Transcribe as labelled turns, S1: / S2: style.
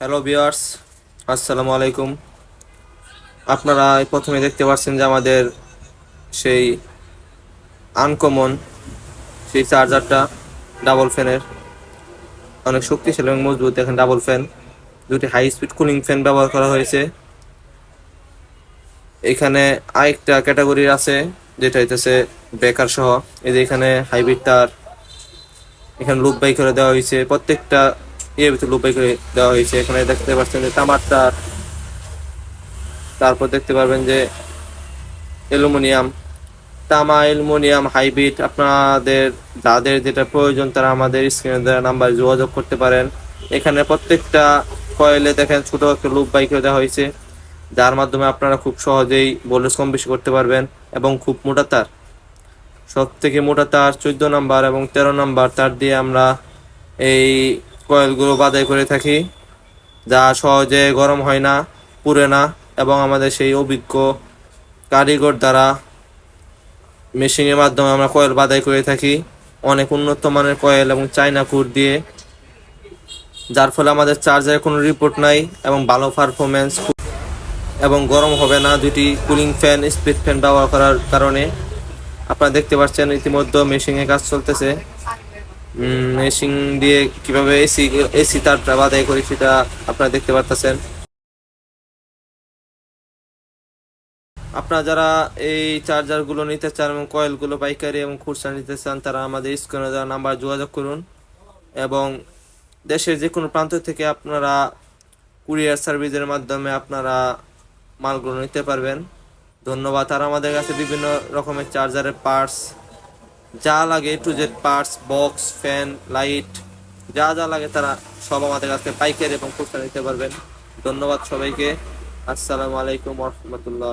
S1: Hello বিয়ার্স আসসালামু আলাইকুম আপনারা প্রথমে দেখতে পাচ্ছেন যে আমাদের সেই আনকমন সেই চার্জারটা ডাবল ফ্যানের অনেক শক্তিশালী এবং মজবুত। দেখেন ডাবল ফ্যান দুটি হাই স্পিড কুলিং ফ্যান ব্যবহার করা হয়েছে। এখানে আরেকটা ক্যাটাগরির আছে, যেটা হইতেছে বেকার সহ। এই যে এখানে হাইব্রিড তার, এখানে লুপ বাই করে দেওয়া হয়েছে। প্রত্যেকটা ইয়ে ভিতরে লুপ বাই করে দেওয়া হয়েছে। এখানে দেখতে পাচ্ছেন যে তামার তার তারপর দেখতে পারবেন যে অ্যালুমিনিয়াম, তামা অ্যালুমিনিয়াম হাইব্রিড। আপনাদের, যাদের যেটা প্রয়োজন তারা আমাদের স্ক্রিনে দেওয়া নাম্বার যোগাযোগ করতে পারেন। এখানে প্রত্যেকটা কয়েলে দেখেন ছোট একটা লুপ বাই করে দেওয়া হয়েছে, যার মাধ্যমে আপনারা খুব সহজেই ভোল্টেজ কম বেশি করতে পারবেন এবং খুব মোটা তার। সব থেকে মোটা তার চোদ্দ নাম্বার এবং তেরো নাম্বার তার দিয়ে আমরা এই কয়েলগুলো বাদাই করে থাকি, যা সহজে গরম হয় না, পুড়ে না, এবং আমাদের সেই অভিজ্ঞ কারিগর দ্বারা মেশিনের মাধ্যমে আমরা কয়েল বাদাই করে থাকি। অনেক উন্নত মানের কয়েল এবং চাইনা কুট দিয়ে, যার ফলে আমাদের চার্জারের কোনো রিপোর্ট নাই এবং ভালো পারফরমেন্স এবং গরম হবে না দুটি কুলিং ফ্যান, স্পিড ফ্যান ব্যবহার করার কারণে। আপনারা দেখতে পাচ্ছেন, ইতিমধ্যে মেশিনে কাজ চলতেছে। মেশিন দিয়ে কীভাবে এসি এসি তারটা বাদাই করি সেটা আপনারা দেখতে পারতেছেন। আপনারা যারা এই চার্জারগুলো নিতে চান এবং কয়েলগুলো পাইকারি এবং খুচরা নিতে চান, তারা আমাদের স্ক্রিনে দেওয়া নাম্বার যোগাযোগ করুন এবং দেশের যে কোনো প্রান্ত থেকে আপনারা কুরিয়ার সার্ভিসের মাধ্যমে আপনারা মালগুলো নিতে পারবেন। ধন্যবাদ। আর আমাদের কাছে বিভিন্ন রকমের চার্জারের পার্টস যা লাগে to Z parts box fan light যা যা লাগে তারা সব আমাদের কাছে পাইকারি এবং খুচরা নিতে পারবেন। ধন্যবাদ সবাইকে। আসসালামু আলাইকুম রহমতুল্লাহ